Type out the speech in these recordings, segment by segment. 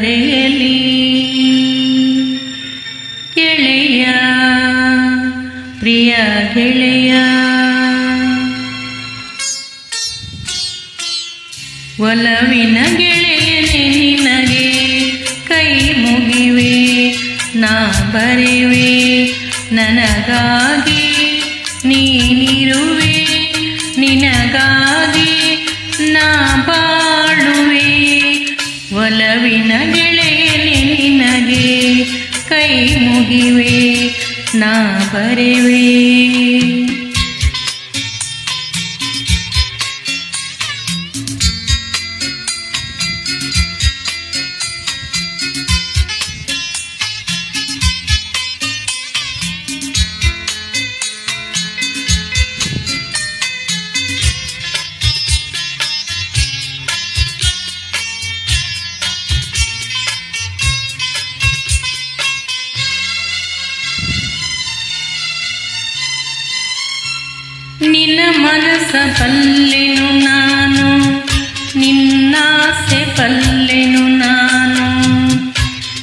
ಬರೆಯಲಿ ಗೆಳೆಯ, ಪ್ರಿಯ ಗೆಳೆಯ, ಒಲವಿನ ಗೆಳೆಯನೆ ನಿನಗೆ ಕೈ ಮುಗಿವೆ, ನಾ ಬರೆವೆ, ನನಗಾಗಿ ನೀನಿರುವೆ, ನಿನಗಾಗಿ ನಾ ಬಾಳುವೆ ಕೈ ಮುಗಿವೆ ನಾ ಬರೆವೆ ಮನಸ ಪಲ್ಲೆನು ನಾನು, ನಿನ್ನಾಸೆ ಪಲ್ಲೆನು ನಾನು.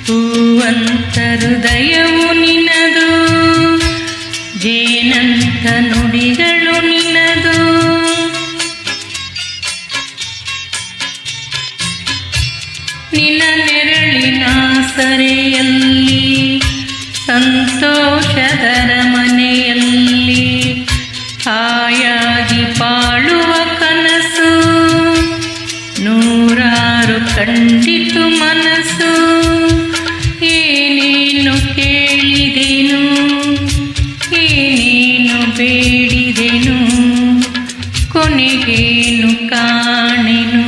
ಹೂವಂತ ಹೃದಯವು ನಿನದು ಜೇನಂತ ನುಡಿಗಳು ನಿನದು. ನಿನ್ನ ನೆರಳಿನ ಸರೆಯಲ್ಲಿ ಸಂತೋಷದರ ಮನೆಯಲ್ಲಿ ಕೊನೆಗೇನು ಕಾಣೆನು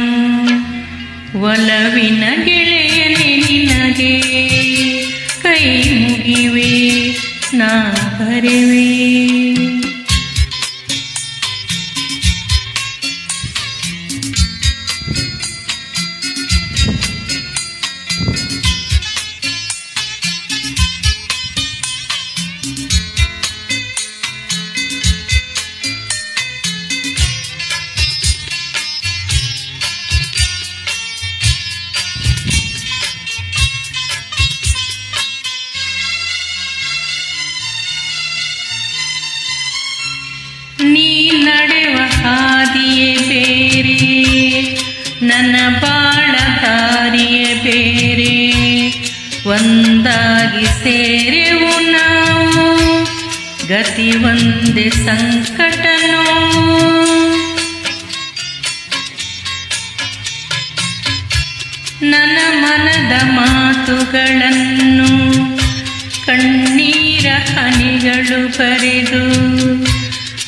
ಒಲವಿನ ಗೆಳೆಯನೆ ನಿನಗೆ ಕೈ ಮುಗಿವೆ ನಾ ಬರೆವೆ ಸೇರೆವು ನಾವು, ಗತಿ ಒಂದೆ ಸಂಕಟ ನನ್ನ ಮನದ ಮಾತುಗಳನ್ನು ಕಣ್ಣೀರ ಹನಿಗಳು ಬರೆದು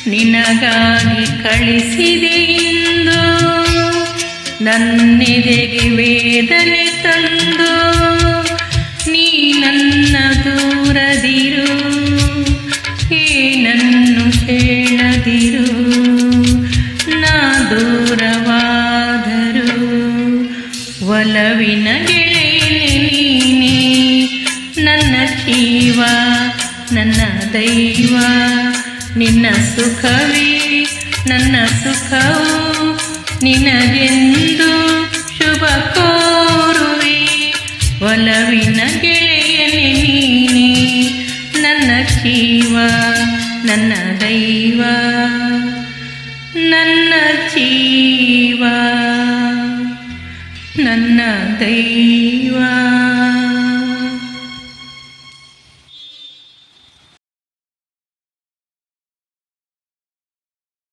ನಿನಗಾಗಿ ಕಳಿಸಿದೆ ಇಂದು. ನನ್ನೆದೆಗೆ ವೇದನೆ ತಂದು ನೀ ನನ್ನ ನನ್ನ ಜೀವ, ನನ್ನ ದೈವ, ನಿನ್ನ ಸುಖವೇ, ನನ್ನ ಸುಖವು ನಿನಗೆಂದು ಶುಭ ಕೋರುವೆ. ಒಲವಿನ ಗೆಳೆಯನೆ ನೀನೆ, ನನ್ನ ಜೀವ, ನನ್ನ ದೈವ, ನನ್ನ ಜೀವ, ನನ್ನ ದೈವ.